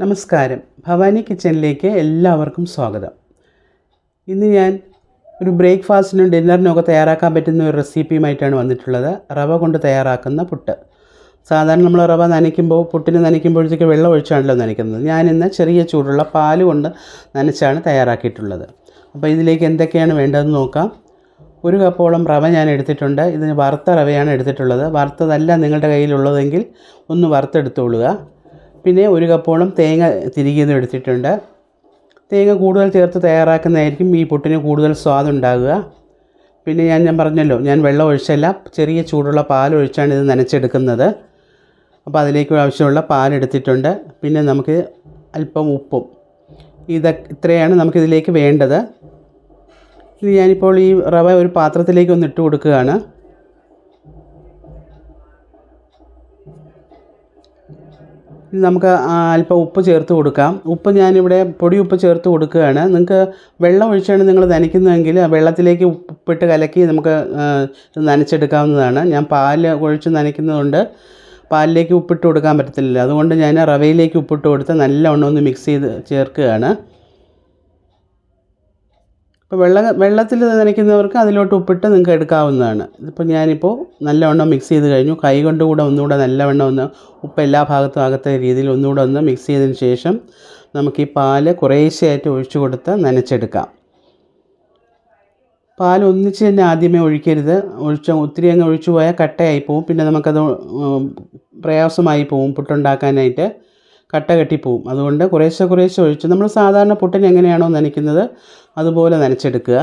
നമസ്കാരം. ഭവാനി കിച്ചണിലേക്ക് എല്ലാവർക്കും സ്വാഗതം. ഇന്ന് ഞാൻ ഒരു ബ്രേക്ക്ഫാസ്റ്റിനും ഡിന്നറിനും ഒക്കെ തയ്യാറാക്കാൻ പറ്റുന്ന ഒരു റെസിപ്പിയുമായിട്ടാണ് വന്നിട്ടുള്ളത്. റവ കൊണ്ട് തയ്യാറാക്കുന്ന പുട്ട്. സാധാരണ നമ്മൾ റവ നനയ്ക്കുമ്പോൾ പുട്ടിനെ നനയ്ക്കുമ്പോഴത്തേക്ക് വെള്ളം ഒഴിച്ചാണല്ലോ നനയ്ക്കുന്നത്. ഞാനിന്ന് ചെറിയ ചൂടുള്ള പാൽ കൊണ്ട് നനച്ചാണ് തയ്യാറാക്കിയിട്ടുള്ളത്. അപ്പോൾ ഇതിലേക്ക് എന്തൊക്കെയാണ് വേണ്ടതെന്ന് നോക്കാം. ഒരു കപ്പോളം റവ ഞാൻ എടുത്തിട്ടുണ്ട്. ഇതിന് വറുത്ത റവയാണ് എടുത്തിട്ടുള്ളത്. വറുത്തതല്ല നിങ്ങളുടെ കയ്യിലുള്ളതെങ്കിൽ ഒന്ന് വറുത്തെടുത്തോളുക. പിന്നെ ഒരു കപ്പോളം തേങ്ങ തിരികെ എടുത്തിട്ടുണ്ട്. തേങ്ങ കൂടുതൽ ചേർത്ത് തയ്യാറാക്കുന്നതായിരിക്കും ഈ പുട്ടിന് കൂടുതൽ സ്വാദുണ്ടാകുക പിന്നെ ഞാൻ ഞാൻ പറഞ്ഞല്ലോ ഞാൻ വെള്ളം ഒഴിച്ചല്ല ചെറിയ ചൂടുള്ള പാൽ ഒഴിച്ചാണ് ഇത് നനച്ചെടുക്കുന്നത്. അപ്പോൾ അതിലേക്ക് ആവശ്യമുള്ള പാൽ എടുത്തിട്ടുണ്ട്. പിന്നെ നമുക്ക് അല്പം ഉപ്പും. ഇത് ഇത്രയാണ് നമുക്കിതിലേക്ക് വേണ്ടത്. ഇനി ഞാനിപ്പോൾ ഈ റവ ഒരു പാത്രത്തിലേക്ക് ഒന്ന് ഇട്ട് കൊടുക്കുകയാണ്. നമുക്ക് അല്പം ഉപ്പ് ചേർത്ത് കൊടുക്കാം. ഉപ്പ് ഞാനിവിടെ പൊടി ഉപ്പ് ചേർത്ത് കൊടുക്കുകയാണ്. നിങ്ങൾക്ക് വെള്ളം ഒഴിച്ചാണ് നിങ്ങൾ നനയ്ക്കുന്നതെങ്കിൽ വെള്ളത്തിലേക്ക് ഉപ്പിട്ട് കലക്കി നമുക്ക് നനച്ചെടുക്കാവുന്നതാണ്. ഞാൻ പാൽ ഒഴിച്ച് നനയ്ക്കുന്നതുകൊണ്ട് പാലിലേക്ക് ഉപ്പിട്ട് കൊടുക്കാൻ പറ്റത്തില്ല. അതുകൊണ്ട് ഞാൻ റവയിലേക്ക് ഉപ്പിട്ട് കൊടുത്ത് നല്ലവണ്ണം ഒന്ന് മിക്സ് ചെയ്ത് ചേർക്കുകയാണ്. ഇപ്പോൾ വെള്ള വെള്ളത്തിൽ നനയ്ക്കുന്നവർക്ക് അതിലോട്ട് ഉപ്പിട്ട് നിങ്ങൾക്ക് എടുക്കാവുന്നതാണ്. ഇതിപ്പോൾ ഞാനിപ്പോൾ നല്ലവണ്ണം മിക്സ് ചെയ്ത് കഴിഞ്ഞു. കൈ കൊണ്ട് കൂടെ ഒന്നുകൂടെ നല്ലവണ്ണം ഒന്ന് ഉപ്പ് എല്ലാ ഭാഗത്തും ആകത്ത രീതിയിൽ ഒന്നുകൂടെ ഒന്ന് മിക്സ് ചെയ്തതിന് ശേഷം നമുക്ക് ഈ പാൽ കുറേശ്ശെയായിട്ട് ഒഴിച്ചു കൊടുത്ത് നനച്ചെടുക്കാം. പാൽ ഒന്നിച്ച് തന്നെ ആദ്യമേ ഒഴിക്കരുത്. ഒഴിച്ച ഒത്തിരി അങ്ങ് ഒഴിച്ചു പോയാൽ കട്ടയായി പോവും. പിന്നെ നമുക്കത് പ്രയാസമായി പോവും. പുട്ടുണ്ടാക്കാനായിട്ട്. കട്ട കെട്ടിപ്പോവും അതുകൊണ്ട് കുറേശ്ശെ കുറേശ്ശെ ഒഴിച്ച് നമ്മൾ സാധാരണ പുട്ടിന് എങ്ങനെയാണോ നനയ്ക്കുന്നത് അതുപോലെ നനച്ചെടുക്കുക.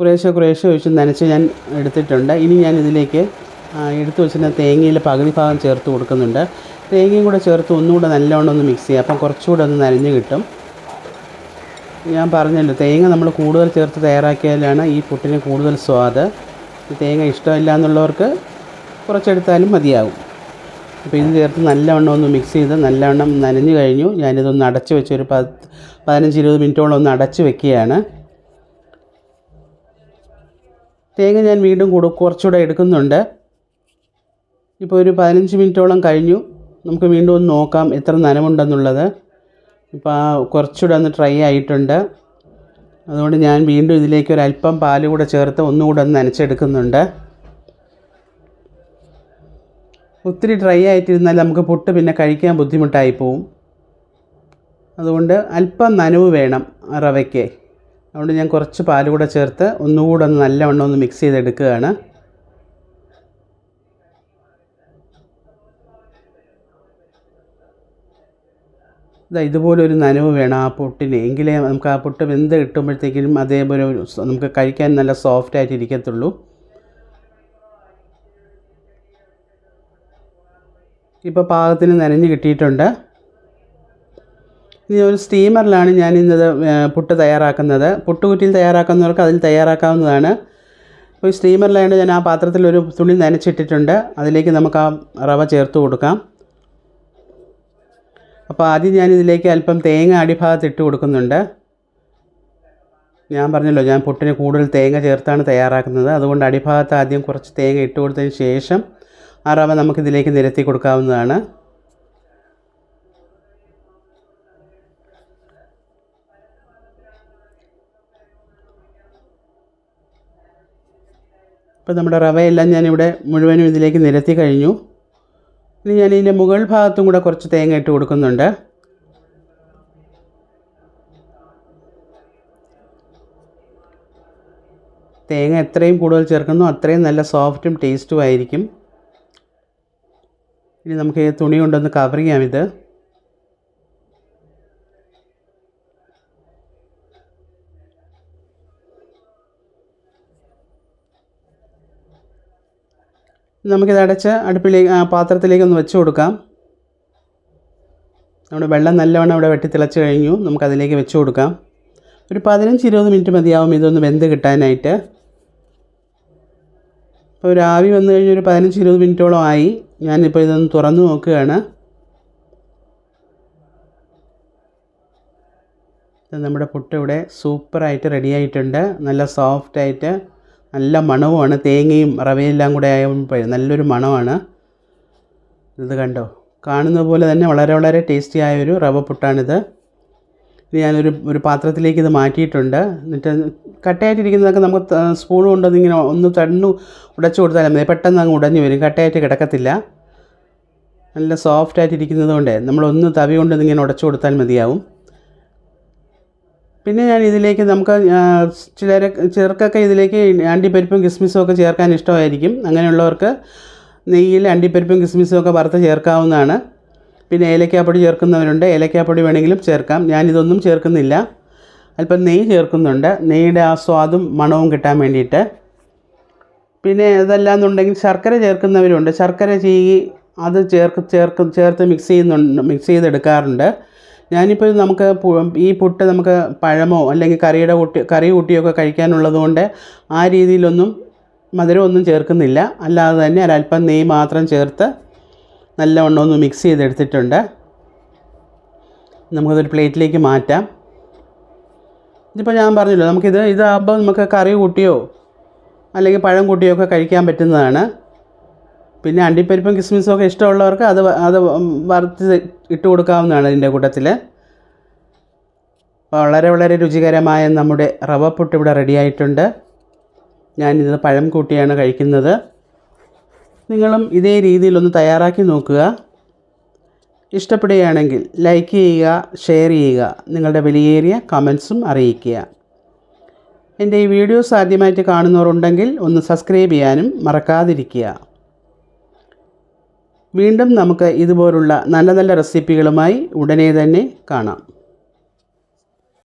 കുറേശ്ശെ കുറേശ്ശെ ഒഴിച്ച് നനച്ച് ഞാൻ എടുത്തിട്ടുണ്ട്. ഇനി ഞാൻ ഇതിലേക്ക് എടുത്തു വെച്ചിരുന്ന തേങ്ങയിൽ പകുതി ഭാഗം ചേർത്ത് കൊടുക്കുന്നുണ്ട്. തേങ്ങയും കൂടെ ചേർത്ത് ഒന്നുകൂടെ നല്ലോണം ഒന്ന് മിക്സ് ചെയ്യുക അപ്പം കുറച്ചുകൂടെ ഒന്ന് നനഞ്ഞ് കിട്ടും. ഞാൻ പറഞ്ഞല്ലോ തേങ്ങ നമ്മൾ കൂടുതൽ ചേർത്ത് തയ്യാറാക്കിയാലാണ് ഈ പുട്ടിന് കൂടുതൽ സ്വാദ്. തേങ്ങ ഇഷ്ടമില്ല എന്നുള്ളവർക്ക് കുറച്ചെടുത്താലും മതിയാകും അപ്പോൾ ഇത് ചേർത്ത് നല്ലവണ്ണം ഒന്ന് മിക്സ് ചെയ്ത് നല്ലവണ്ണം നനഞ്ഞു കഴിഞ്ഞു. ഞാനിതൊന്ന് അടച്ചു വെച്ച് ഒരു പത്ത് പതിനഞ്ച് ഇരുപത് മിനിറ്റോളം ഒന്ന് അടച്ചു വെക്കുകയാണ്. തേങ്ങ ഞാൻ വീണ്ടും കൂടെ കുറച്ചുകൂടെ എടുക്കുന്നുണ്ട്. ഇപ്പോൾ ഒരു പതിനഞ്ച് മിനിറ്റോളം കഴിഞ്ഞു. നമുക്ക് വീണ്ടും ഒന്ന് നോക്കാം എത്ര നനവുണ്ടെന്നുള്ളത്. ഇപ്പോൾ കുറച്ചുകൂടെ ഒന്ന് ട്രൈ ആയിട്ടുണ്ട്. അതുകൊണ്ട് ഞാൻ വീണ്ടും ഇതിലേക്ക് ഒരു അല്പം പാൽ കൂടെ ചേർത്ത് ഒന്നുകൂടെ ഒന്ന് നനച്ചെടുക്കുന്നുണ്ട്. ഒത്തിരി ഡ്രൈ ആയിട്ടിരുന്നാൽ നമുക്ക് പുട്ട് പിന്നെ കഴിക്കാൻ ബുദ്ധിമുട്ടായി പോവും. അതുകൊണ്ട് അല്പം നനവ് വേണം റവയ്ക്ക്. അതുകൊണ്ട് ഞാൻ കുറച്ച് പാൽ കൂടെ ചേർത്ത് ഒന്നുകൂടെ ഒന്ന് നല്ലവണ്ണം ഒന്ന് മിക്സ് ചെയ്തെടുക്കുകയാണ്. ഇതാ ഇതുപോലെ ഒരു നനവ് വേണം ആ പുട്ടിന്. എങ്കിലേ നമുക്ക് ആ പുട്ട് വെന്ത് കിട്ടുമ്പോഴത്തേക്കിനും അതേപോലെ നമുക്ക് കഴിക്കാൻ നല്ല സോഫ്റ്റ് ആയിട്ട് ഇരിക്കത്തുള്ളൂ ഇപ്പോൾ പാകത്തിന് നനഞ്ഞ് കിട്ടിയിട്ടുണ്ട്. ഇനി ഒരു സ്റ്റീമറിലാണ് ഞാൻ ഇന്നത് പുട്ട് തയ്യാറാക്കുന്നത്. പുട്ടുകുറ്റിയിൽ തയ്യാറാക്കുന്നവർക്ക് അതിൽ തയ്യാറാക്കാവുന്നതാണ്. ഇപ്പോൾ സ്റ്റീമറിലായത് ഞാൻ ആ പാത്രത്തിൽ ഒരു തുണി നനച്ചിട്ടിട്ടുണ്ട്. അതിലേക്ക് നമുക്ക് ആ റവ ചേർത്ത് കൊടുക്കാം. അപ്പോൾ ആദ്യം ഞാൻ ഇതിലേക്ക് അല്പം തേങ്ങ അടിഭാഗത്ത് ഇട്ട് കൊടുക്കുന്നുണ്ട്. ഞാൻ പറഞ്ഞല്ലോ ഞാൻ പുട്ടിന് കൂടുതൽ തേങ്ങ ചേർത്താണ് തയ്യാറാക്കുന്നത്. അതുകൊണ്ട് അടിഭാഗത്ത് ആദ്യം കുറച്ച് തേങ്ങ ഇട്ട് കൊടുത്തതിന് ശേഷം ആ റവ നമുക്കിതിലേക്ക് നിരത്തി കൊടുക്കാവുന്നതാണ്. അപ്പോൾ നമ്മുടെ റവയെല്ലാം ഞാനിവിടെ മുഴുവനും ഇതിലേക്ക് നിരത്തി കഴിഞ്ഞു. ഇനി ഞാൻ ഇതിന്റെ മുകൾ ഭാഗത്തും കൂടെ കുറച്ച് തേങ്ങ ഇട്ട് കൊടുക്കുന്നുണ്ട്. തേങ്ങ എത്രയും കൂടുതൽ ചേർക്കുന്നു അത്രയും നല്ല സോഫ്റ്റും ടേസ്റ്റും ആയിരിക്കും. ഇനി നമുക്ക് ഈ തുണി കൊണ്ടൊന്ന് കവർ ചെയ്യാം ഇത്. നമുക്കിത് അടച്ച് അടുപ്പിലേക്ക് പാത്രത്തിലേക്ക് ഒന്ന് വെച്ച് കൊടുക്കാം. നമ്മുടെ വെള്ളം നല്ലവണ്ണം ഇവിടെ വെട്ടി തിളച്ച് കഴിഞ്ഞു. നമുക്കതിലേക്ക് വെച്ച് കൊടുക്കാം. ഒരു പതിനഞ്ച് ഇരുപത് മിനിറ്റ് മതിയാവും ഇതൊന്ന് വെന്ത് കിട്ടാനായിട്ട്. ഇപ്പോൾ ഒരു ആവി വന്നു കഴിഞ്ഞ് ഒരു പതിനഞ്ച് ഇരുപത് മിനിറ്റോളം ആയി. ഞാനിപ്പോൾ ഇതൊന്ന് തുറന്നു നോക്കുകയാണ്. ഇത് നമ്മുടെ പുട്ട് ഇവിടെ സൂപ്പറായിട്ട് റെഡി ആയിട്ടുണ്ട്. നല്ല സോഫ്റ്റായിട്ട് നല്ല മണവുമാണ്. തേങ്ങയും റവയെല്ലാം കൂടെ ആയപ്പോൾ നല്ലൊരു മണമാണ്. ഇത് കണ്ടോ? കാണുന്ന പോലെ തന്നെ വളരെ വളരെ ടേസ്റ്റി ആയൊരു റവ പുട്ടാണിത്. ഇനി ഞാനൊരു ഒരു പാത്രത്തിലേക്ക് ഇത് മാറ്റിയിട്ടുണ്ട്. എന്നിട്ട് കട്ടയായിട്ടിരിക്കുന്നതൊക്കെ നമുക്ക് സ്പൂൺ കൊണ്ടൊന്ന് ഇങ്ങനെ ഒന്ന് തണ്ണു ഉടച്ചു കൊടുത്താലും മതി. പെട്ടെന്ന് അങ്ങ് ഉടഞ്ഞു വരും. കട്ടയായിട്ട് കിടക്കത്തില്ല. നല്ല സോഫ്റ്റ് കൊണ്ടേ നമ്മളൊന്ന് തവി കൊണ്ട് ഇങ്ങനെ ഉടച്ചു കൊടുത്താൽ മതിയാവും. പിന്നെ ഞാൻ ഇതിലേക്ക് നമുക്ക് ചിലർ ചിലർക്കൊക്കെ ഇതിലേക്ക് അണ്ടിപ്പരിപ്പും കിസ്മിസും ഒക്കെ ചേർക്കാൻ ഇഷ്ടമായിരിക്കും. അങ്ങനെയുള്ളവർക്ക് നെയ്യിൽ അണ്ടിപ്പരിപ്പും കിസ്മിസും ഒക്കെ വറുത്ത് ചേർക്കാവുന്നതാണ്. പിന്നെ ഏലക്കാപ്പൊടി ചേർക്കുന്നവരുണ്ട്. ഏലക്കാപ്പൊടി വേണമെങ്കിലും ചേർക്കാം. ഞാനിതൊന്നും ചേർക്കുന്നില്ല. അല്പം നെയ്യ് ചേർക്കുന്നുണ്ട്. നെയ്യുടെ ആ സ്വാദും മണവും കിട്ടാൻ വേണ്ടിയിട്ട്. പിന്നെ അതല്ലാന്നുണ്ടെങ്കിൽ ശർക്കര ചേർക്കുന്നവരുണ്ട്. ശർക്കര ചീകി അത് ചേർക്ക് ചേർക്ക് ചേർത്ത് മിക്സ് ചെയ്യുന്നുണ്ട് മിക്സ് ചെയ്തെടുക്കാറുണ്ട്. ഞാനിപ്പോൾ നമുക്ക് ഈ പുട്ട് നമുക്ക് പഴമോ അല്ലെങ്കിൽ കറിയുടെ കുട്ടി കറി കൂട്ടിയൊക്കെ കഴിക്കാനുള്ളതുകൊണ്ട് ആ രീതിയിലൊന്നും മധുരമൊന്നും ചേർക്കുന്നില്ല. അല്ലാതെ തന്നെ ഒരല്പം നെയ്യ് മാത്രം ചേർത്ത് നല്ലവണ്ണം ഒന്ന് മിക്സ് ചെയ്തെടുത്തിട്ടുണ്ട്. നമുക്കതൊരു പ്ലേറ്റിലേക്ക് മാറ്റാം. ഇതിപ്പോൾ ഞാൻ പറഞ്ഞല്ലോ നമുക്കിത് ഇതാകുമ്പോൾ നമുക്ക് കറി കൂട്ടിയോ അല്ലെങ്കിൽ പഴം കൂട്ടിയോ ഒക്കെ കഴിക്കാൻ പറ്റുന്നതാണ്. പിന്നെ അണ്ടിപ്പരിപ്പും കിസ്മിസും ഒക്കെ ഇഷ്ടമുള്ളവർക്ക് അത് അത് വറുത്ത് ഇട്ട് കൊടുക്കാവുന്നതാണ് ഇതിന്റെ കൂട്ടത്തിൽ. വളരെ വളരെ രുചികരമായ നമ്മുടെ റവ പുട്ട് ഇവിടെ റെഡിയായിട്ടുണ്ട് ഞാനിത് പഴം കൂട്ടിയാണ് കഴിക്കുന്നത്. നിങ്ങളും ഇതേ രീതിയിലൊന്ന് തയ്യാറാക്കി നോക്കുക. ഇഷ്ടപ്പെടുകയാണെങ്കിൽ ലൈക്ക് ചെയ്യുക ഷെയർ ചെയ്യുക നിങ്ങളുടെ വിലയേറിയ കമൻസും അറിയിക്കുക. എന്റെ ഈ വീഡിയോസ് ആദ്യമായിട്ട് കാണുന്നവരുണ്ടെങ്കിൽ ഒന്ന് സബ്സ്ക്രൈബ് ചെയ്യാനും മറക്കാതിരിക്കുക. വീണ്ടും നമുക്ക് ഇതുപോലുള്ള നല്ല നല്ല റെസിപ്പികളുമായി ഉടനെ തന്നെ കാണാം.